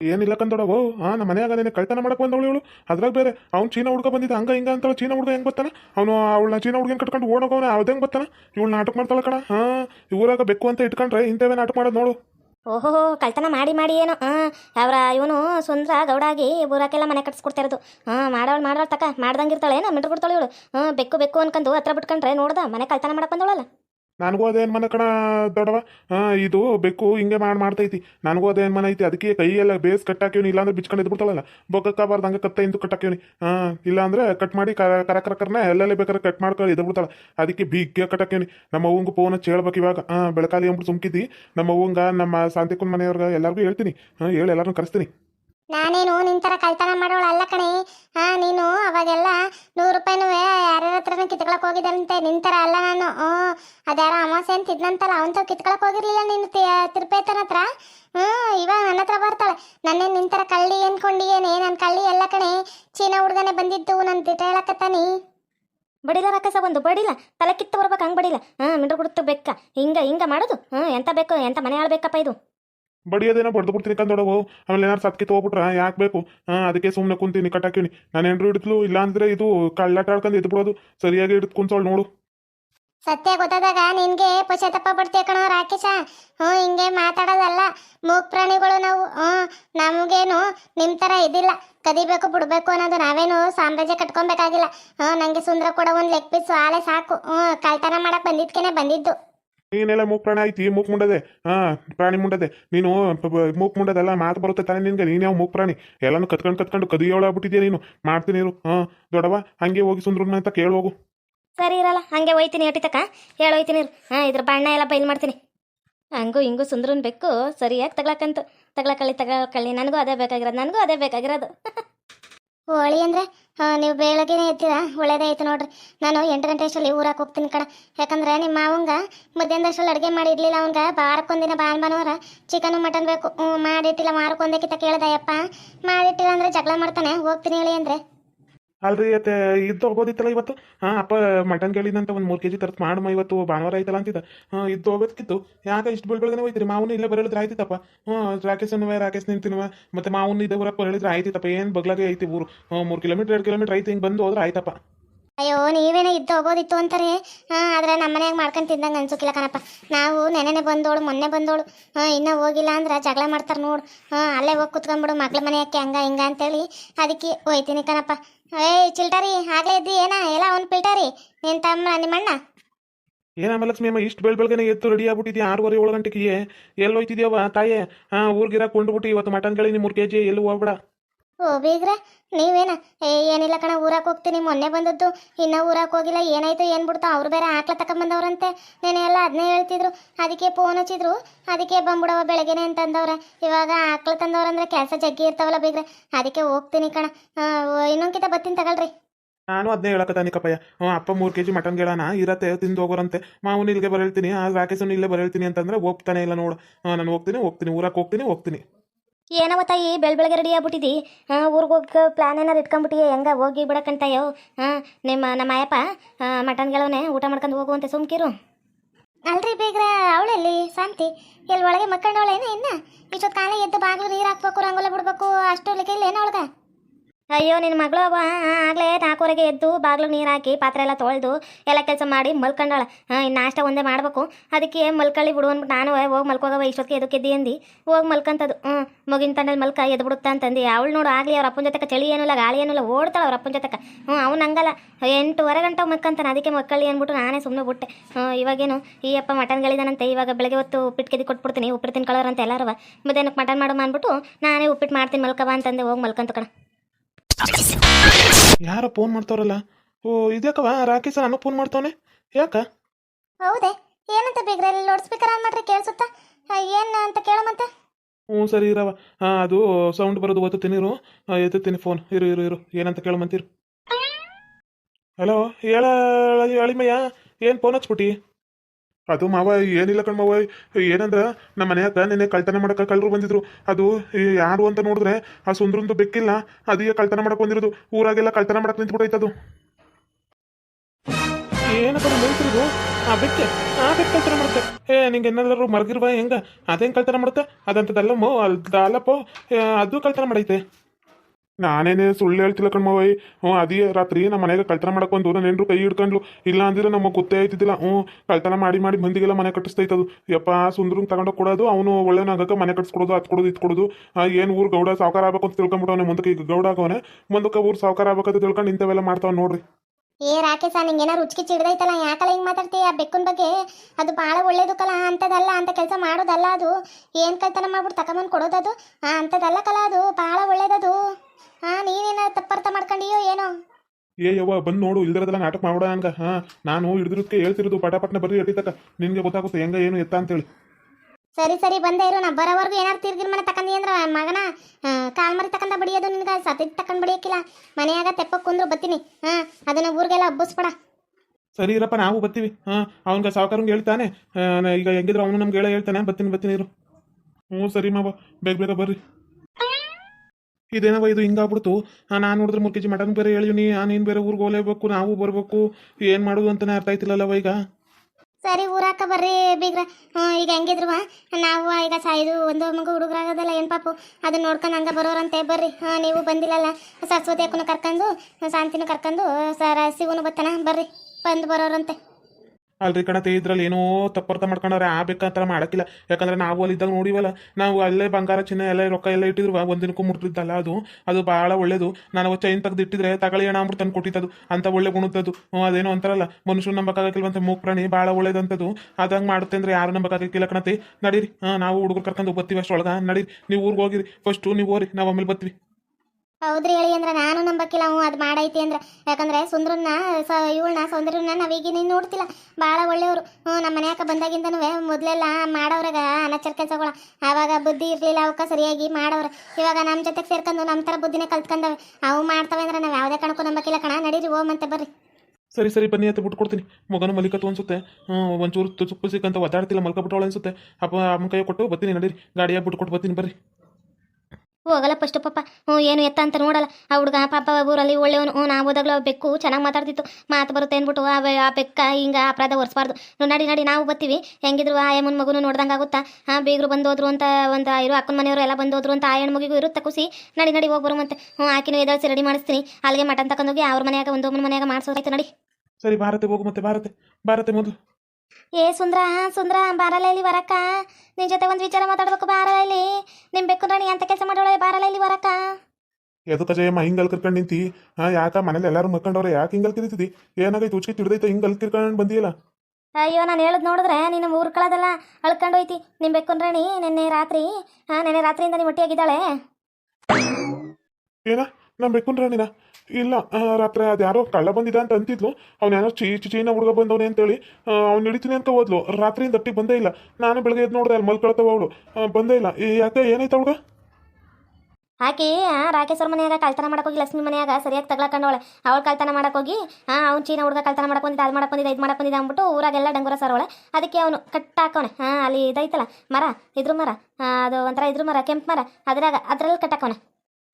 ಏನಿಲ್ಲ ಕಂದೊಡವು ಹಾ ನಮ್ಮ ಮನೆಯಾಗ ನೀನು ಕಳ್ತನ ಮಾಡಕ್ಕೆ ಬಂದವಳು ಇವಳು. ಅದ್ರಾಗ ಬೇರೆ, ಅವ್ನು ಚೀನಾ ಹುಡುಗ ಬಂದಿದ್ದ, ಹಂಗ ಹಿಂಗ ಅಂತ ಚೀನಾ ಹುಡುಗ ಹೆಂಗ್ ಬರ್ತಾನೆ ಅವನು ಅವಳನ್ನ ಚೀನಾ ಹುಡುಗನ ಕಟ್ಕೊಂಡು ಓಡೋಗವನ ಅವ್ದು ಹೆಂಗ್ ಬರ್ತಾನೆ ಇವಳು ನಾಟಕ ಮಾಡ್ತಾಳೆ ಕಣ, ಹಾ, ಊರಾಗ ಬೆಕ್ಕು ಅಂತ ಇಟ್ಕೊಂಡ್ರೆ ಇಂಥವೇ ನಾಟಕ ಮಾಡೋದು ನೋಡು. ಓಹೋ, ಕಳ್ತನ ಮಾಡಿ ಮಾಡಿ ಏನು ಹಾಂ ಅವರ ಇವನು ಸುಂದ್ರ ಗೌಡಾಗಿ ಊರಾಕೆಲ್ಲ ಮನೆ ಕಟ್ಸ್ಕೊಡ್ತಾ ಇರೋದು. ಹಾಂ ಮಾಡೋಳು ಮಾಡೋಳು ತಕ, ಮಾಡ್ದಂಗೆ ಇರ್ತಾಳೆ ಕೊಡ್ತಾಳೆ ಇವಳು. ಹಾಂ ಬೆಕ್ಕು ಬೆಕ್ಕು ಅನ್ಕೊಂಡು ಹತ್ರ ಬಿಟ್ಕೊಂಡ್ರೆ ನೋಡ್ದ, ಮನೆ ಕಳ್ತನ ಮಾಡಕ್ಕೆ ಬಂದವಳಲ್ಲ. ನನಗೂ ಅದೇನು ಮನೆ ಕಣ ದೊಡವ ಹಾಂ, ಇದು ಬೆಕ್ಕು ಹಿಂಗೆ ಮಾಡಿ ಮಾಡ್ತೈತಿ. ನನಗೂ ಅದೇನು ಮನೆ ಐತಿ. ಅದಕ್ಕೆ ಕೈಯೆಲ್ಲ ಬೇಸ್ ಕಟ್ಟಾಕಿವ್ನಿ ಇಲ್ಲಾಂದ್ರೆ ಬಿಚ್ಕೊಂಡು ಇದ್ಬಿಡ್ತಾಳಲ್ಲ ಬೊಕ್ಕಕ್ಕಾಬಾರ್ದು ಹಂಗೆ ಕತ್ತ ಇಂದು ಕಟ್ಟಾಕಿವ್ನಿ ಹಾಂ, ಇಲ್ಲಾಂದ್ರೆ ಕಟ್ ಮಾಡಿ ಕರ ಕರ ಕರಕರನೆ ಎಲ್ಲೆಲ್ಲಿ ಬೇಕಾದ್ರೆ ಕಟ್ ಮಾಡ್ಕೊಂಡು ಇದ್ಬಿಡ್ತಾಳೆ ಅದಕ್ಕೆ ಬಿಗ್ಗೆ ಕಟ್ಟಾಕಿವ್ನಿ ನಮ್ಮ ಅವ್ವಂಗೆ ಫೋನ್ ಚೇಳ್ಬೇಕು ಇವಾಗ. ಹಾಂ, ಬೆಳಕಾಲಿ ಅಂದ್ಬಿಟ್ಟು ಸುಮ್ಕಿದ್ದಿ. ನಮ್ಮ ಅವ್ವಂಗ, ನಮ್ಮ ಶಾಂತಿಕುನ್ ಮನೆಯವ್ರಿಗೆ ಎಲ್ಲರಿಗೂ ಹೇಳ್ತೀನಿ. ಹಾಂ, ಹೇಳಿ ಎಲ್ಲರನ್ನೂ ಕರೆಸ್ತೀನಿ. ನಾನೇನು ನಿನ್ ತರ ಕಳ್ತನ ಮಾಡೋಳು ಅಲ್ಲ ಕಣೆ. ಹಾ, ನೀನು ಅವಾಗೆಲ್ಲ ನೂರು ರೂಪಾಯಿನೂ ಯಾರ್ಯಾರ ಹತ್ರನೂ ಕಿತ್ಕೊಳಕ್ ಹೋಗಿದಂತೆ ನಿನ್ ತರ ಅಲ್ಲ ನಾನು. ಹ್ಮ್ ಅದ್ಯಾರ ಅಮಾಸೆ ಅಂತ ಇದ್ನಂತಲ್ಲ ತಾವ್ ಕಿತ್ಕೊಳಕ್ ಹೋಗಿರ್ಲಿಲ್ಲ ನೀನು ತಿರುಪೇತನ ಹತ್ರ? ಹ್ಮ್ ಇವಾಗ ನನ್ನ ಹತ್ರ ಬರ್ತಾಳೆ. ನನ್ನೇ ನಿನ್ ತರ ಕಳ್ಳಿ ಅನ್ಕೊಂಡಿಯೇನೆ? ನನ್ ಕಳ್ಳಿ ಎಲ್ಲ ಕಣೆ. ಚೀನಾ ಹುಡ್ಗನೆ ಬಂದಿದ್ದು, ನನ್ ತಿಟ ಹೇಳಕತ್ತಾನಿ. ಬಡಿಲ ರಕ್ಕಸ ಒಂದು, ಬಡಿಲ. ತಲೆ ಕಿತ್ತು ಬರ್ಬೇಕು, ಹಂಗೆ ಬಡಿಲ. ಹಾಂ ಮಿಂಡ್ರ ಕುಡ್ತು ಬೆಕ್ಕ. ಹಿಂಗ ಹಿಂಗ ಮಾಡೋದು? ಹಾಂ ಎಂತ ಬೇಕು, ಎಂತ ಮನೆ ಆಳ್ಬೇಕಪ್ಪ ಇದು? ಬಡಿಯೋದೇನೋ ಬಡ್ದು ಬಿಡ್ತೀನಿ ಕಂದೊಡಗು. ಆಮೇಲೆ ಏನಾರು ಸತ್ಕಿ ತೊಗೊಬಿಟ್ರೆ? ಯಾಕೆ ಬೇಕು? ಹಾಂ, ಅದಕ್ಕೆ ಸುಮ್ಮನೆ ಕುಂತೀನಿ ಕಟ್ಟಾಕಿವ್ನಿ ನಾನು ಏನ್ರು ಹಿಡಿದ್ಲು, ಇಲ್ಲಾಂದ್ರೆ ಇದು ಕಳ್ಳಾಟ ಆಡ್ಕೊಂಡು ಇದ್ಬಿಡೋದು ಸರಿಯಾಗಿ ಹಿಡಿದು ಕುಂತೋಳು ನೋಡು. ಸತ್ಯ ಗೊತ್ತಾದಾಗ ನಿನ್ಗೆ ಪಶ್ಚಾತ್ತಾಪ ಪಡ್ತೀಯ ಕಣೋ ರಾಕೇಶ. ಹ್ಞೂ, ಹಿಂಗೆ ಮಾತಾಡೋದಲ್ಲ. ಮೂಕ್ ಪ್ರಾಣಿಗಳು ನಾವು. ಹ್ಞೂ, ನಮಗೇನು ನಿಮ್ಮ ಥರ ಇದಿಲ್ಲ. ಕದಿಬೇಕು, ಬಿಡಬೇಕು ಅನ್ನೋದು ನಾವೇನು ಸಾಮ್ರಾಜ್ಯ ಕಟ್ಕೊಬೇಕಾಗಿಲ್ಲ. ಹ್ಞೂ ನನಗೆ ಸುಂದರ ಕೂಡ ಒಂದು ಲೆಗ್ ಪೀಸು ಆಲೆ ಸಾಕು. ಹ್ಞೂ, ಕಳ್ತನ ಮಾಡಕ್ಕೆ ಬಂದಿದ್ಕೇನೆ ಬಂದಿದ್ದು. ನೀನೆಲ್ಲ ಮೂಕ್ ಪ್ರಾಣಿ ಐತಿ ಮೂಕ್ ಮುಂಡದೆ. ಹಾ ಪ್ರಾಣಿ ಮುಂಡದೆ. ನೀನು ಮೂಕ್ ಮುಂಡದೆಲ್ಲ ಮಾತು ಬರುತ್ತೆ ತಾನೆ ನಿನ್ಗೆ. ನೀನು ಯಾವ ಮೂಕ್ ಪ್ರಾಣಿ? ಎಲ್ಲಾನು ಕತ್ಕೊಂಡು ಕತ್ಕೊಂಡು ಕದಿಯೋಳಾಗ್ಬಿಟ್ಟಿದ್ಯಾ ನೀನು? ಮಾಡ್ತೀನಿ ಇರು. ಹಾಂ ದೊಡವ ಹಂಗೆ ಹೋಗಿ ಸುಂದ್ರನ ಅಂತ ಕೇಳೋಗು ಸರಿ ಇರಲ್ಲ ಹಂಗೆ ಹೋಯ್ತೀನಿ ಅಟಿತಕ ಹೇಳೋಯ್ತೀನಿ ಹಾ ಇದ್ರ ಬಣ್ಣ ಎಲ್ಲ ಬೈಲ್ ಮಾಡ್ತೀನಿ. ಹಂಗೂ ಹಿಂಗೂ ಸುಂದ್ರನ್ ಬೇಕು ಸರಿಯಾಗಿ ತಗ್ಲಾಕಂತು. ತಗ್ಲಾಕಳ್ಳಿ ತಗ್ಲಾಕಳ್ಳಿ ನನಗೂ ಅದೇ ಬೇಕಾಗಿರೋದು ನನಗೂ ಅದೇ ಬೇಕಾಗಿರೋದು. ಹೋಳಿ ಅಂದರೆ ನೀವು ಬೆಳಗ್ಗೆನೇ ಒಳ್ಳೇದೇ ಐತೆ ನೋಡ್ರಿ. ನಾನು ಎಂಟು ಗಂಟೆ ಅಷ್ಟರಲ್ಲಿ ಊರಕ್ಕೆ ಹೋಗ್ತೀನಿ ಕಣ. ಯಾಕಂದ್ರೆ ನಿಮ್ಮ ಮಾವಂಗ ಮಧ್ಯಾಹ್ನದಷ್ಟರಲ್ಲಿ ಅಡುಗೆ ಮಾಡಿರ್ಲಿಲ್ಲ. ಅವ್ನ್ಗೆ ಬಾರಕ್ಕೊಂದಿನ ಬಾನ್ ಭಾನುವಾರ ಚಿಕನು ಮಟನ್ ಬೇಕು. ಮಾಡಿಟ್ಟಿಲ್ಲ. ಮಾರಕ್ಕೊಂದಕ್ಕಿಂತ ಕೇಳ್ದಯ್ಯಪ್ಪ. ಮಾಡಿಟ್ಟಿಲ್ಲ ಅಂದರೆ ಜಗಳ ಮಾಡ್ತಾನೆ. ಹೋಗ್ತೀನಿ ಹೇಳಿ ಅಂದರೆ. ಅಲ್ರಿ ಅತ್ತೆ ಇದ್ದು ಹೋಗೋದಿತ್ತಲ್ಲ ಇವತ್ತು? ಹಾ, ಅಪ್ಪ ಮಟನ್ ಕೇಳಿದಂತ ಒಂದು ಮೂರು ಕೆಜಿ ತರ್ತು ಮಾಡಮ್ಮ ಇವತ್ತು, ಭಾನುವಾರ ಐತಲ್ಲ ಅಂತಿದ್ದ. ಹಾಂ ಇದ್ದು ಹೋಗೋದಕ್ಕಿತ್ತು ಯಾಕೆ ಇಷ್ಟು ಬೆಳಗ್ಗೆ ಹೋಯ್ತಿರಿ? ಮಾವನು ಇಲ್ಲೇ ಬರಳಿದ್ರೆ ಆಯ್ತಿತ್ತಪ್ಪ. ರಾಕೇಶ್ ಅನ್ನುವ, ರಾಕೇಶ್ ನಿಂತಿನವ ಮತ್ತೆ ಮಾವನು ಇದೆ ಊರಪ್ಪ ಹೇಳಿದ್ರೆ ಆಯ್ತಿತ್ತಪ್ಪ. ಏನು ಬಗ್ಲಾಗೆ ಐತಿ ಊರು? ಮೂರು ಕಿಲೋಮೀಟ್ರ್, ಎರಡು ಕಿಲೋಮೀಟ್ರ್ ಐತಿ, ಹಿಂಗೆ ಬಂದು ಹೋದ್ರೆ ಆಯ್ತಪ್ಪ. ಅಯ್ಯೋ, ನೀವೇನೋ ಇದ್ದು ಹೋಗೋದಿತ್ತು ಅಂತಾರೆ? ಹಾಂ, ಆದರೆ ನಮ್ಮ ಮನೆಯಾಗ ಮಾಡ್ಕೊಂಡು ತಿಂದಂಗೆ ಅನ್ಸೋಕಿಲ್ಲ ಕಣಪ್ಪ. ನಾವು ನೆನೆನೆ ಬಂದೋಳು, ಮೊನ್ನೆ ಬಂದೋಳು. ಹಾಂ, ಇನ್ನೂ ಹೋಗಿಲ್ಲ ಅಂದ್ರೆ ಜಗಳ ಮಾಡ್ತಾರೆ ನೋಡು. ಹಾಂ, ಅಲ್ಲೇ ಹೋಗಿ ಕುತ್ಕೊಂಡ್ಬಿಡು ಮಕ್ಳ ಮನೆ ಹಂಗ ಹಿಂಗ ಅಂತೇಳಿ ಅದಕ್ಕೆ ಹೋಯ್ತೀನಿ ಕಣಪ್ಪ. ಏಯ್ ಚಿಲ್ಟಾರಿ, ಆಗ್ಲೇ ಇದ್ದಿ, ಏನ? ಎಲ್ಲ ಅವ್ನು ಪಿಲ್ಟಾರಿ, ನಿನ್ ತಮ್ಮ ನಿಮ್ಮಣ್ಣ ಏನಮ್ಮ ಲಕ್ಷ್ಮಿ ಅಮ್ಮ, ಇಷ್ಟು ಬೆಳ್ ಬೆಳಗ್ಗೆ ಎತ್ತು ರೆಡಿ ಆಗ್ಬಿಟ್ಟಿದ್ಯಾ? ಆರೂವರೆ, ಏಳು ಗಂಟೆಗೆ ಎಲ್ಲಿ ಹೋಯ್ತಿದ್ಯಾವ ತಾಯೇ? ಹಾ ಊರ್ಗಿರ ಕೊಂಡ್ಬಿಟ್ಟು ಇವತ್ತು ಮಟನ್ ಕೇಳಿ ಮೂರು ಕೆ ಜಿ ಎಲ್ಲಿ ಹೋಗ್ಬೇಡ. ಓ, ಬೀಗ್ರೆ, ನೀವೇನ? ಏ, ಏನಿಲ್ಲ ಕಣ ಊರಕ್ಕೆ ಹೋಗ್ತೀನಿ. ಮೊನ್ನೆ ಬಂದದ್ದು, ಇನ್ನ ಊರಕ್ಕೆ ಹೋಗಿಲ್ಲ. ಏನಾಯ್ತು, ಏನ್ ಬಿಡ್ತು? ಅವ್ರು ಬೇರೆ ತಕ ತಗೊಂಬಂದವ್ರಂತೆ ನೆನೆ ಎಲ್ಲ ಅದನ್ನೇ ಹೇಳ್ತಿದ್ರು. ಅದಕ್ಕೆ ಫೋನ್ ಹಚ್ಚಿದ್ರು. ಅದಕ್ಕೆ ಬಂದ್ಬಿಡವ ಬೆಳಗ್ಗೆನೆ ಅಂತಂದವ್ರೆ ಇವಾಗ ಆಕ್ಲ ತಂದವ್ರಂದ್ರೆ ಕೆಲಸ ಜಗ್ಗಿ ಇರ್ತಾವಲ್ಲ ಬೀಗ್ರೆ. ಅದಕ್ಕೆ ಹೋಗ್ತೀನಿ ಕಣ. ಇನ್ನೊಂದ್ಕಿತ ಬತ್ತೀನಿ ತಗೊಳ್ರಿ. ನಾನು ಅದನ್ನೇ ಹೇಳಕತ್ತಾನಿಕಪ್ಪಯ್ಯ ಹ್ಞೂ ಅಪ್ಪ ಮೂರು ಕೆ ಜಿ ಮಟನ್ ಕೇಳೋಣ ಇರತ್ತೆ, ತಿಂದು ಹೋಗೋರಂತೆ. ಮಾವನು ಇಲ್ಲಿಗೆ ಬರೇಳ್ತೀನಿ ಆ, ರಾಕೇಶನು ಇಲ್ಲೇ ಬರೇಳ್ತೀನಿ ಅಂತಂದ್ರೆ ಹೋಗ್ತಾನೆ ಇಲ್ಲ ನೋಡು. ನಾನು ಹೋಗ್ತೀನಿ ಹೋಗ್ತೀನಿ. ಊರಕ್ಕೆ ಹೋಗ್ತೀನಿ ಹೋಗ್ತೀನಿ. ಏನವ ತಾಯಿ, ಬೆಳ್ ಬೆಳಗ್ಗೆ ರೆಡಿ ಆಗ್ಬಿಟ್ಟಿದ್ದಿ ಹಾಂ ಊರಿಗೆ ಹೋಗಿ ಪ್ಲ್ಯಾನ್ ಏನಾರು ಇಟ್ಕೊಂಬಿಟ್ಟಿಯೇ ಹೆಂಗ ಹೋಗಿ ಬಿಡಕ್ಕಂತಾಯೋ ಹಾಂ ನಿಮ್ಮ ನಮ್ಮ ಅಯ್ಯಪ್ಪ ಮಟನ್ಗಳವನೇ ಊಟ ಮಾಡ್ಕೊಂಡು ಹೋಗುವಂತೆ ಸುಮ್ಕಿರು. ಅಲ್ರಿ ಬೇಗ್ರ, ಅವಳೆಲ್ಲಿ? ಶಾಂತಿ. ಎಲ್ಲಿ ಒಳಗೆ ಮಕ್ಕಂಡವಳೇನ ಇನ್ನ? ಇಷ್ಟೊತ್ತು ಕಾಲೇ ಎದ್ದು ಬಾಗಿಲು ನೀರು ಹಾಕ್ಬೇಕು, ರಂಗೋಲೆ ಬಿಡ್ಬೇಕು, ಅಷ್ಟು ಇಲ್ಲ ಏನೋ ಒಳಗೆ ಅಯ್ಯೋ ನಿನ್ನ ಮಗಳು ಅವ ಆಗಲೇ ನಾಲ್ಕೂವರೆಗೆ ಎದ್ದು ಬಾಗಿಲು ನೀರು ಹಾಕಿ ಪಾತ್ರೆ ಎಲ್ಲ ತೊಳೆದು ಎಲ್ಲ ಕೆಲಸ ಮಾಡಿ ಮಲ್ಕೊಂಡಾಳ. ಇನ್ನು ನಾಷ್ಟ ಒಂದೇ ಮಾಡಬೇಕು. ಅದಕ್ಕೆ ಮಲ್ಕಳ್ಳಿ ಬಿಡು ಅಂದ್ಬಿಟ್ಟು ನಾನು ಹೋಗಿ ಮಲ್ಕೋಗವ ಇಷ್ಟೊತ್ತಿಗೆ ಎದಕ್ಕೆ ಎದ್ದಿ ಅಂದು. ಹೋಗಿ ಮಲ್ಕಂತದ್ದು. ಹ್ಞೂ ಮಗಿನ ತಂಡಲ್ಲಿ ಮಲ್ಕ ಎದ್ದು ಬಿಡುತ್ತಾ ಅಂತಂದು. ಅವಳು ನೋಡು, ಆಗಲಿ ಅವ್ರ ಅಪ್ಪನ ಜೊತೆಗೆ ಚಳಿ ಏನಿಲ್ಲ ಗಾಳಿ ಏನಿಲ್ಲ ಓಡ್ತಾಳೆ ಅವ್ರ ಅಪ್ಪನ ಜೊತೆಗೆ ಹ್ಞೂ, ಅವ್ನು ಹಂಗಲ್ಲ. ಎಂಟುವರೆ ಗಂಟೆ ಮಲ್ಕಂತಾನೆ, ಅದಕ್ಕೆ ಮಕ್ಕಳಿ ಅಂದ್ಬಿಟ್ಟು ನಾನೇ ಸುಮ್ಮನೆ ಬಿಟ್ಟೆ. ಇವಾಗೇನು, ಈ ಅಪ್ಪ ಮಟನ್ಗಳಿದಾನಂತೆ ಇವಾಗ ಬೆಳಗ್ಗೆ ಹೊತ್ತು ಉಪ್ಪಿಟ್ಟು ಕೆದಿ ಕೊಟ್ಬಿಡ್ತೀನಿ ಉಪ್ಪಿಟ್ಟು ತಿನ್ಕೊಳ್ಳೋರಂತೆ ಎಲ್ಲಾರವ. ಮಧ್ಯಾಹ್ನಕ್ಕೆ ಮಟನ್ ಮಾಡೋಮ ಅಂದ್ಬಿಟ್ಟು ನಾನೇ ಉಪ್ಪಿಟ್ಟು ಮಾಡ್ತೀನಿ ಮಲ್ಕವ ಅಂತಂದೆ, ಹೋಗಿ ಮಲ್ಕಂತ ಕಣ. ಯಾರೋ ಫೋನ್ ಮಾಡ್ತಾವ್ರಲ್ಲ? ಓ ಇದ್ಯಾಕವ ರಾಕೇಶ ನಾನು ಫೋನ್ ಮಾಡ್ತಾವನೆ? ಯಾಕ? ಹೌದೇ ಏನಂತ ಬೇಗ ಇಲ್ಲಿ ಲೌಡ್ ಸ್ಪೀಕರ್ ಆನ್ ಮಾಡ್ರೆ ಕೇಳಿಸುತ್ತಾ? ಏನು ಅಂತ ಕೇಳೋ ಮತ್ತೆ. ಹ್ಞೂ ಸರಿ ಇರವ ಹಾಂ ಅದು ಸೌಂಡ್ ಬರೋದು ಓದ್ತೀನಿ ಇರು. ಎತ್ತುತ್ತೀನಿ ಫೋನ್ ಇರು ಇರು ಇರು. ಏನಂತ ಕೇಳಮಂತೀರು ಹಲೋ ಹೇಳ ಅಳಿಮಯ್ಯ. ಏನು ಫೋನ್ ಹಚ್ಬಿಟ್ಟಿ? ಅದು ಮಾವ, ಏನಿಲ್ಲ ಕಣ್ ಮಾವ. ಏನಂದ್ರ ನಮ್ಮ ಮನ್ಯಾಗ ನಿನ್ನೆ ಕಳ್ತನ ಮಾಡಕ್ಕೆ ಕಳ್ಳರು ಬಂದಿದ್ರು. ಅದು ಯಾರು ಅಂತ ನೋಡಿದ್ರೆ, ಆ ಸುಂದ್ರಂದು ಬೆಕ್ಕಿಲ್ಲ, ಅದೀಗ ಕಳ್ತನ ಮಾಡಕ್ಕೆ ಬಂದಿರೋದು. ಊರಾಗೆಲ್ಲ ಕಳ್ತನ ಮಾಡಕ್ಕೆ ನಿಂತ್ಬಿಟ್ಟೈತೆ ಅದು. ಏನಪ್ಪ ನಿಂತಿರೋದು ಆ ಬೆಕ್ಕೆ ಆ ಬೆಕ್ಕೆ ಕಳ್ತನ ಮಾಡುತ್ತೆ. ಏ, ನಿಂಗೆ ಏನಾದ್ರು ಮರ್ಗಿರ್ವ ಹೆಂಗ? ಅದೇನು ಕಳ್ತನ ಮಾಡುತ್ತೆ? ಅದಂತದಲ್ಲ ಮೋ ಅಲ್ಲಪ್ಪ ಅದು ಕಳ್ತನ ಮಾಡೈತೆ. ನಾನೇನೇ ಸುಳ್ಳು ಹೇಳ್ತಿಲ್ಲ ಕಣ್ಮವೈ. ಹ್ಞೂ, ಅದೇ ರಾತ್ರಿ ನಮ್ಮ ಮನೆಗೆ ಕಳ್ತನ ಮಾಡಕ್ಕೆ ನನ್ನ ಹೆಂಡ್ರು ಕೈ ಹಿಡ್ಕೊಂಡ್ಲು. ಇಲ್ಲ ಅಂದ್ರೆ ನಮಗೆ ಗೊತ್ತೇ ಆಯ್ತಿದ್ದಿಲ್ಲ. ಹ್ಞೂ ಕಳ್ತನ ಮಾಡಿ ಮಾಡಿ ಮಂದಿಗೆಲ್ಲ ಮನೆ ಕಟ್ಟಿಸ್ತೈತದು. ಯಪ್ಪ ಸುಂದ್ರಂಗ್ ತಗೊಂಡೋಗಿ ಕೊಡೋದು, ಅವನು ಒಳ್ಳೆನಾಗಕ್ಕೆ ಮನೆ ಕಟ್ಸ್ಕೊಡೋದು ಹತ್ ಕೊಡೋದು ಇದು ಕೊಡೋದು ಏನು ಊರು ಗೌಡ ಸಾವುಕಾರ ಆಗ್ಬೇಕು ಅಂತ ತಿಳ್ಕೊಂಬಿಟ್ಟವನೆ. ಮುಂದಕ್ಕೆ ಈಗ ಗೌಡ ಆಗವನೆ. ಮುಂದಕ್ಕೆ ಊರು ಸಾವುಕಾರ ಆಗ್ಬೇಕಂತ ತಿಳ್ಕೊಂಡು ಇಂಥವೆಲ್ಲ ಮಾಡ್ತಾವೆ ನೋಡ್ರಿ. ಏ ರಾಕೇಶ ನಿಂಗೇನ ರುಚಿಗೆ ಚಿಡ್ದೈತಲ್ಲ, ಯಾಕಲ್ಲ ಹಿಂಗೆ ಮಾತಾಡ್ತೀಯ ಆ ಬೆಕ್ಕನ್ ಬಗ್ಗೆ ಅದು ಭಾಳ ಒಳ್ಳೇದು ಕಲ ಅಂತದಲ್ಲ ಅಂತ ಕೆಲಸ ಮಾಡೋದಲ್ಲ ಅದು. ಏನು ಕಳ್ತನ ಮಾಡ್ಬಿಟ್ಟು ತಗೊಂಬಂದು ಕೊಡೋದದು? ಆ, ಅಂತದಲ್ಲ ಕಲ ಅದು ಭಾಳ ಒಳ್ಳೇದದು. ಹಾ ನೀನೇನ ತಪ್ಪರ್ಥ ಮಾಡ್ಕೊಂಡಿಯೋ ಏನೋ? ಏ ಯವ್ವ, ಬಂದು ನೋಡು, ಇಲ್ದಿರೋದೆಲ್ಲ ನಾಟಕ ಮಾಡೋಣ ಹಂಗ. ಹಾಂ, ನಾನು ಹಿಡಿದಿರೋದಕ್ಕೆ ಹೇಳ್ತಿರೋದು ಪಟಾಪಟ್ನ ಬರ್ರಿ ಎಟ್ಟಿತಕ್ಕ ನಿನಗೆ ಗೊತ್ತಾಗುತ್ತೆ ಹೆಂಗ ಏನು ಎತ್ತ ಅಂತೇಳಿ. ಸರಿ ಸರಿ, ಬಂದೇ ಇರು. ನಾ ಬರೋವರೆಗೂ ಏನಾರು ತಿರ್ಗಿನ ಮನೆ ತಕಂದಿ ಅಂದ್ರೆ ಮಗನ ಕಾಲ್ ಮರಿ ತಕೊಂಡ ಬಡಿಯೋದು ನಿನ್ಗೆ ಸತಿದ್ ತಕೊಂಡ್ ಬಡಿಯಕ್ಕಿಲ್ಲ ಮನೆಯಾಗ ತೆಪ್ಪ ಕುಂದ್ರು ಬತ್ತೀನಿ. ಹಾ, ಅದನ್ನ ಊರಿಗೆಲ್ಲ ಹಬ್ಬಸ್ಬೇಡ ಸರಿ ಇರಪ್ಪ, ನಾವು ಬತ್ತೀವಿ. ಹಾಂ, ಅವ್ನಿಗೆ ಸಾವುಕಾರಂಗೆ ಹೇಳ್ತಾನೆ. ಈಗ ಹೆಂಗಿದ್ರು ಅವನು ನಮ್ಗೆ ಹೇಳ, ಹೇಳ್ತಾನೆ. ಬತ್ತೀನಿ ಬತ್ತೀನಿ ಇರು. ಹ್ಞೂ, ಸರಿ ಮಾವ. ಬೇಗ ಬೇಗ ಬರ್ರಿ. ಇದೇನವ ಇದು ಹಿಂಗಾಗ್ಬಿಡ್ತು? ನಾನು ನೋಡಿದ್ರೆ ಮೂರು ಕೆ ಜಿ ಮಟನ್ ಬೇರೆ ಹೇಳಿವ್ನಿ. ನೀನು ಬೇರೆ ಊರಿಗೆ ಹೋಗ್ಲೇಬೇಕು, ನಾವು ಬರಬೇಕು. ಏನು ಮಾಡೋದು ಅಂತಲೇ ಅರ್ಥ ಆಯ್ತಿಲ್ಲಲ್ಲವ ಈಗ? ಸರಿ, ಊರಾಕ ಬರ್ರಿ ಬೀಗ್ರ. ಈಗ ಹೆಂಗಿದ್ರುವ ನಾವು ಈಗ ಸಾಯ್ದು ಒಂದು ಮಗು ಹುಡುಗರಾಗೋದಲ್ಲ ಏನು ಪಾಪು? ಅದನ್ನ ನೋಡ್ಕೊಂಡು ಹಂಗೆ ಬರೋರಂತೆ. ಬರ್ರಿ. ಹಾಂ, ನೀವು ಬಂದಿಲ್ಲಲ್ಲ. ಸರಸ್ವತಿ ಅಕ್ಕನ ಕರ್ಕೊಂಡು ಶಾಂತಿನೂ ಕರ್ಕೊಂಡು ಸರ, ಶಿವನು ಬತ್ತಾನ. ಬರ್ರಿ, ಬಂದು ಬರೋರಂತೆ. ಅಲ್ರಿ ಕಣತೆ ಇದ್ರಲ್ಲಿ ಏನೋ ತಪ್ಪರ್ಥ ಮಾಡ್ಕೊಂಡವ್ರೆ, ಆ ಬೇಕಂತ ಮಾಡಕ್ಕಿಲ್ಲ. ಯಾಕಂದ್ರೆ ನಾವು ಅಲ್ಲಿ ಇದ್ದಾಗ ನೋಡಿವಲ್ಲ, ನಾವು ಅಲ್ಲೇ ಬಂಗಾರ ಚಿನ್ನ ಎಲ್ಲ ರೊಕ್ಕ ಎಲ್ಲ ಇಟ್ಟಿದ್ರು ಒಂದಿನಕ್ಕೂ ಮುಟ್ಟಿದ್ದಲ್ಲ ಅದು. ಅದು ಭಾಳ ಒಳ್ಳೇದು. ನಾನು ಚೈನ್ ತೆಗೆದು ಇಟ್ಟಿದ್ರೆ ತಗಳಿ ಹಣ ಅಂದ್ಬಿಟ್ಟು ತಂದು ಕೊಟ್ಟಿದ್ದದು, ಅಂತ ಒಳ್ಳೆ ಗುಣದ್ದು ಅದೇನೋ ಅಂತಾರಲ್ಲ, ಮನುಷ್ಯನ ನಂಬಕ್ಕಾಗಕ್ಕಿಲ್ವಂತ ಮೂಕ್ ಪ್ರಾಣಿ, ಭಾಳ ಒಳ್ಳೇದಂತದ್ದು ಅದಂಗೆ ಮಾಡುತ್ತೆ ಅಂದ್ರೆ ಯಾರು ನಂಬಕ್ಕಾಗಕ್ಕಿಲ್ಲ ಕಣತೆ ನಡೀರಿ ನಾವು ಹುಡುಗರು ಕರ್ಕೊಂಡು ಬರ್ತೀವಿ ಅಷ್ಟೊಳಗ ನಡೀರಿ, ನೀವು ಊರಿಗೆ ಹೋಗಿರಿ. ಫಸ್ಟು ನೀವು ಹೋರಿ, ನಾವು ಆಮೇಲೆ ಬರ್ತೀವಿ. ಹೌದ್ರಿ ಹೇಳಿ ಅಂದ್ರೆ ನಾನು ನಂಬಕ್ಕಿಲ್ಲ ಹ್ಞೂ ಅದು ಮಾಡೈತಿ ಅಂದ್ರೆ. ಯಾಕಂದ್ರೆ ಸುಂದ್ರನ್ನ ಇವಳನ್ನ ಸೌಂದರ್ಯನ ನಾವೀಗ ನೀನು ನೋಡ್ತಿಲ್ಲ. ಭಾಳ ಒಳ್ಳೆಯವರು. ನಮ್ಮ ಮನ್ಯಾಕ ಬಂದಾಗಿಂದನೂ ಮೊದಲೆಲ್ಲ ಮಾಡೋರಾಗ ಅನಚರ ಕೆಲಸಗಳ. ಆವಾಗ ಬುದ್ಧಿ ಇರಲಿಲ್ಲ, ಅವಕ್ಕ ಸರಿಯಾಗಿ ಮಾಡೋರು. ಇವಾಗ ನಮ್ಮ ಜೊತೆಗೆ ಸೇರ್ಕೊಂಡು ನಮ್ಮ ಥರ ಬುದ್ಧಿನೇ ಕಲ್ತ್ಕೊಂಡವೆ. ಅವು ಮಾಡ್ತವೆ ಅಂದ್ರೆ ನಾವು ಯಾವುದೇ ಕಣಕ್ಕೂ ನಂಬಕ್ಕಿಲ್ಲ ಕಣ. ನಡೀರಿ ಓಮಂತೆ ಬರ್ರಿ. ಸರಿ ಸರಿ, ಬನ್ನಿ ಅಂತ ಬಿಟ್ಕೊಡ್ತೀನಿ. ಮಗನ ಮಲಿಕತ್ತು ಅನ್ಸುತ್ತೆ. ಒಂಚೂರು ತುಪ್ಪು ಸಿಕ್ಕಂತ ಒದ್ದಾಡ್ತಿಲ್ಲ, ಮಲ್ಕೊಬಿಟ್ಟವಳು ಅನ್ಸುತ್ತೆ. ಅಪ್ಪ ಅಮ್ಮ ಕೈ ಕೊಟ್ಟು ಬರ್ತೀನಿ, ನಡೀರಿ. ಗಾಡಿಯಾಗಿ ಬಿಟ್ಕೊಟ್ಟು ಬರ್ತೀನಿ, ಬರ್ರಿ. ಹೋಗಲ್ಲ ಫಸ್ಟ್ ಪಾಪ. ಹ್ಞೂ, ಏನು ಎತ್ತ ಅಂತ ನೋಡಲ್ಲ. ಆ ಹುಡುಗ ಪಾಪ ಊರಲ್ಲಿ ಒಳ್ಳೆಯವನು. ಹ್ಞೂ, ನಾವು ಹೋದಾಗಲೂ ಬೆಕ್ಕು ಚೆನ್ನಾಗಿ ಮಾತಾಡ್ತಿತ್ತು. ಮಾತು ಬರುತ್ತೆ ಅಂದ್ಬಿಟ್ಟು ಆ ಆ ಬೆಕ್ಕ ಹಿಂಗೆ ಅಪರಾಧ ಒರೆಸ್ಬಾರ್ದು. ನೋಡಿ, ನಡಿ, ನಾವು ಬತ್ತೀವಿ ಹೆಂಗಿದ್ರು ಆ ಯಮ್ಮನ ಮಗುನು ನೋಡ್ದಂಗೆ ಆಗುತ್ತಾ? ಹಾಂ ಬೀಗರು ಬಂದೋದ್ರು ಅಂತ ಒಂದು ಇರೋ, ಅಕ್ಕನ ಮನೆಯವರು ಎಲ್ಲ ಬಂದೋದ್ರು ಅಂತ ಆ ಹೆಣ್ಣು ಮಗಿಗೂ ಇರುತ್ತೆ ಕುಸಿ ನಡಿ ನಡಿ, ಹೋಗಿ ಬರುವಂತೆ. ಹ್ಞೂ, ಆಕಿನೂ ಎದಳಿಸಿ ರೆಡಿ ಮಾಡಿಸ್ತೀನಿ. ಅಲ್ಲಿಗೆ ಮಟನ್ ತಗೊಂಡೋಗಿ ಅವ್ರ ಮನೆಯಾಗ ಒಂದು ಮನೆಯಾಗ ಮಾಡಿಸೋದಾಯ್ತು, ನಡಿ. ಸರಿ, ಭಾರತೆ, ಹೋಗು ಮತ್ತೆ, ಭಾರತೆ. ಭಾರತೆ, ಮೊದಲು. ಏ ಸುಂದ್ರ ಸುಂದ್ರ ಬಾರಲ್ಲ ಇಲ್ಲಿ ಬರಕ್ಕ ನಿನ್ ಜೊತೆ ಒಂದು ವಿಚಾರ ಮಾತಾಡ್ಬೇಕು ಬಾರಲ್ಲ. ಇಲ್ಲಿ ನಿಮ್ ಬೆಕ್ಕು ರಾಣಿ ಅಂತ ಕೆಲಸ ಮಾಡೋಳೆ ಬಾರಲ್ಲ ಇಲ್ಲಿ ಬರಕ್ಕ ಎದಕ್ಕೆ ಜಯಮ್ಮ ಹಿಂಗಲ್ ಕರ್ಕೊಂಡು ನಿಂತಿ. ಹಾ ಯಾಕ ಮನೇಲಿ ಎಲ್ಲಾರು ಮಕ್ಕಂಡವ್ರೆ ಯಾಕೆ ಹಿಂಗಲ್ ಕಿರಿತಿದಿ ಏನಾಗೈತೆ ಉಚ್ಕಿ ತಿಡ್ದೈತೆ ಹಿಂಗಲ್ ಕಿರ್ಕೊಂಡು ಬಂದಿಲ್ಲ ಅಯ್ಯೋ ನಾನು ಹೇಳದ್ ನೋಡಿದ್ರೆ ನಿನ್ನ ಊರ್ ಕಳದಲ್ಲ ಅಳ್ಕೊಂಡು ಹೋಯ್ತಿ. ನಿಮ್ ಬೆಕ್ಕನ್ ರಾಣಿ ನಿನ್ನೆ ರಾತ್ರಿ ಹಾ ನಿನ್ನೆ ರಾತ್ರಿಯಿಂದ ನೀವು ಒಟ್ಟಿಯಾಗಿದ್ದಾಳೆ. ಏನ? ನಮ್ ಬೆಕ್ಕುನ್ ರಾಣಿನ? ಇಲ್ಲ ರಾತ್ರಿ ಅದು ಯಾರೋ ಕಳ್ಳ ಬಂದಿದ್ದ ಅಂತ ಅಂತಿದ್ಲು. ಅವ್ನು ಯಾರೋ ಚೀ, ಚಿ- ಚೀನ ಹುಡುಗ ಬಂದವನೇ ಅಂತೇಳಿ ಅವ್ನು ಹಿಡಿತೀನಿ ಅಂತ ಹೋದ್ಲು. ರಾತ್ರಿಯಿಂದ ದಟ್ಟಿ ಬಂದೇ ಇಲ್ಲ. ನಾನು ಬೆಳಗ್ಗೆ ಎದ್ದು ನೋಡಿದೆ, ಅಲ್ಲಿ ಮಲ್ಕೊಳ್ತಾವ ಅವಳು. ಬಂದೇ ಇಲ್ಲ. ಯಾಕೆ, ಏನಾಯ್ತು ಹುಡುಗ? ಆಕಿ ರಾಕೇಶ್ವರ ಮನ್ಯಾಗ ಕಳ್ತನ ಮಾಡಕ್ ಹೋಗಿ ಲಕ್ಷ್ಮಿ ಮನೆಯಾಗ ಸರಿಯಾಗಿ ತಗ್ಲಾಕೊಂಡವಳೆ ಅವಳು ಕಳ್ತನ ಮಾಡಕ್ ಹೋಗಿ ಹಾ ಅವ್ನು ಚೀನ ಹುಡುಗ ಕಳ್ತನ ಮಾಡ್ಕೊಂಡಿದ್ದ ಅದು ಮಾಡ್ಕೊಂಡಿದ್ದ ಇದು ಮಾಡ್ಕೊಂಡಿದ್ದ ಅಂದ್ಬಿಟ್ಟು ಊರಾಗೆಲ್ಲ ಡಂಗುರ ಸರೋಳೆ. ಅದಕ್ಕೆ ಅವನು ಕಟ್ ಹಾಕೋಣೆ ಹಾ, ಅಲ್ಲಿ ಇದೈತಲ್ಲ, ಮರ, ಇದ್ರ ಮರ ಅದು ಒಂಥರ ಇದ್ರ ಮರ, ಕೆಂಪು ಮರ. ಅದ್ರಾಗ ಅದ್ರಲ್ಲಿ ಕಟ್ಟಾಕೋಣೆ.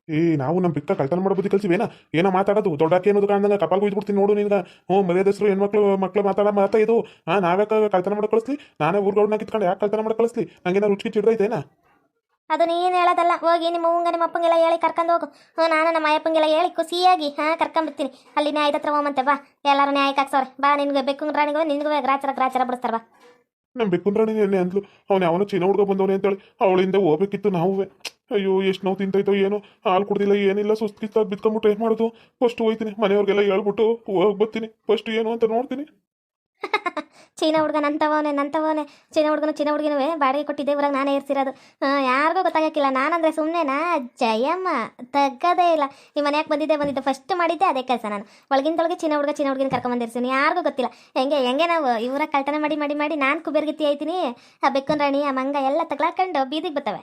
ಏ ನಾವು ನಮ್ಮ ಬಿಕ್ಕ ಕಳ್ತನ ಮಾಡೋ ಬುದ್ಧಿ ಕಲ್ಸಿವೇನ ಏನೋ? ಮಾತಾಡೋದು ದೊಡ್ಡಕ್ಕೆ ಅನ್ನೋದು ಕಾಣ್ದಂಗೆ ಕಪಾಲ್ ಕೊಯ್ದ್ಬಿಡ್ತೀನಿ ನೋಡು ನಿನ್ಗೆ. ಹ್ಞೂ ಮರ್ಯಾದೆ ಹೆಸರು ಹೆಣ್ಮಕ್ಳು ಮಕ್ಳು ಮಾತಾಡೋ ಮಾತಾ ಇದು. ಹಾಂ ನಾವ್ಯಾಕೆ ಕಳ್ತನ ಮಾಡಿ ಕಳಿಸ್ಲಿ? ನಾನೇ ಗೌಡನ ಕಿತ್ಕೊಂಡು ಯಾಕೆ ಕಳ್ತನ ಮಾಡಿ ಕಳಿಸ್ಲಿ? ನಂಗೇನೋ ರುಚಿ ಚಿಡ್ದೈತೇನಾ ಅದು ನೀನು ಹೇಳೋದಲ್ಲ ಹೋಗಿ ನಿಮ್ಮ ಹೂಂಗ ನಿಮ್ಮ ಅಪ್ಪಂಗೆಲ್ಲ ಹೇಳಿ ಕರ್ಕೊಂಡು ಹೋಗು. ಹ್ಞೂ ನಾನು ನಮ್ಮ ಅಯ್ಯಪ್ಪಂಗೆಲ್ಲ ಹೇಳಿ ಖುಷಿಯಾಗಿ ಹಾಂ ಕರ್ಕೊಂಡ್ಬಿಡ್ತೀನಿ ಅಲ್ಲಿ ನ್ಯಾಯದ ಹತ್ರ ಹೋಮಂತೆ ಬಾ. ಎಲ್ಲರೂ ನ್ಯಾಯಕ್ಕೆ ಹಾಕ್ಸವ್ರೆ. ಬಾ ನಿನ್ಗೆ ಬೆಕ್ಕು ರಾಣಿಗೂ ನಿನ್ಗೂ ಗ್ರಾಚಾರ ಗ್ರಾಚಾರ ಬಿಡಿಸ್ತಾರ ಬಾ. ನಮ್ಮ ಬೆಕ್ಕುಂದ್ರಾಣಿ ಎಣ್ಣೆ ಅಂದ್ಲು? ಅವನು ಅವನು ಚಿನ್ನ ಹುಡುಗ ಬಂದವನೆ ಅಂತೇಳಿ ಅವಳಿಂದ ಹೋಗ್ಬೇಕಿತ್ತು ನಾವುವೆ. ಅಯ್ಯೋ, ಎಷ್ಟು ನೋವು ತಿಂತೈತೋ ಏನೋ. ಹಾಲು ಕುಡ್ದಿಲ್ಲ, ಏನಿಲ್ಲ ಸುಸ್ತಿತ್ತ ಬಿತ್ಕೊಂಡ್ಬಿಟ್ಟು ಏನು ಮಾಡೋದು? ಫಸ್ಟ್ ಹೋಯ್ತೀನಿ, ಮನೆಯವ್ರಿಗೆಲ್ಲ ಹೇಳ್ಬಿಟ್ಟು ಹೋಗಿ ಬರ್ತೀನಿ. ಫಸ್ಟ್ ಏನು ಅಂತ ನೋಡ್ತೀನಿ. ಚೀನಾ ಹುಡುಗ ನಂತವನೇ ನಂತವನೇ ಚೀನಾ ಹುಡುಗನು ಚೀನಾ ಹುಡುಗಿನೂ ಬಾಡಿಗೆ ಕೊಟ್ಟಿದ್ದೆ ಊರಾಗ ನಾನೇ ಇರ್ತಿರೋದು ಯಾರಿಗೂ ಗೊತ್ತಾಗಕ್ಕಿಲ್ಲ. ನಾನಂದ್ರೆ ಸುಮ್ಮನೆನಾ ಜಯಮ್ಮ, ತಗ್ಗದೇ ಇಲ್ಲ. ನಿಮ್ಮ ಮನೆಯಾಗ ಬಂದಿದ್ದೆ ಬಂದಿದ್ದೆ. ಫಸ್ಟ್ ಮಾಡಿದ್ದೆ ಅದೇ ಕೆಲಸ ನಾನು. ಒಳಗಿಂದೊಳಗೆ ಚೀನಾ ಹುಡುಗ ಚೀನಾ ಹುಡುಗಿನ ಕರ್ಕೊಂಬಂದಿರ್ತೀನಿ ಯಾರಿಗೂ ಗೊತ್ತಿಲ್ಲ. ಹೆಂಗೆ ಹೆಂಗೆ ನಾವು ಇವರ ಕಳ್ತನ ಮಾಡಿ ಮಾಡಿ ಮಾಡಿ ನಾನು ಕುಬೇರ್ಗಿತ್ತಿ ಆಯ್ತೀನಿ. ಆ ಬೆಕ್ಕನ್ ರಾಣಿ, ಆ ಮಂಗ ಎಲ್ಲ ತಗ್ಲಾಕೊಂಡು ಬೀದಿಗೆ ಬರ್ತವೆ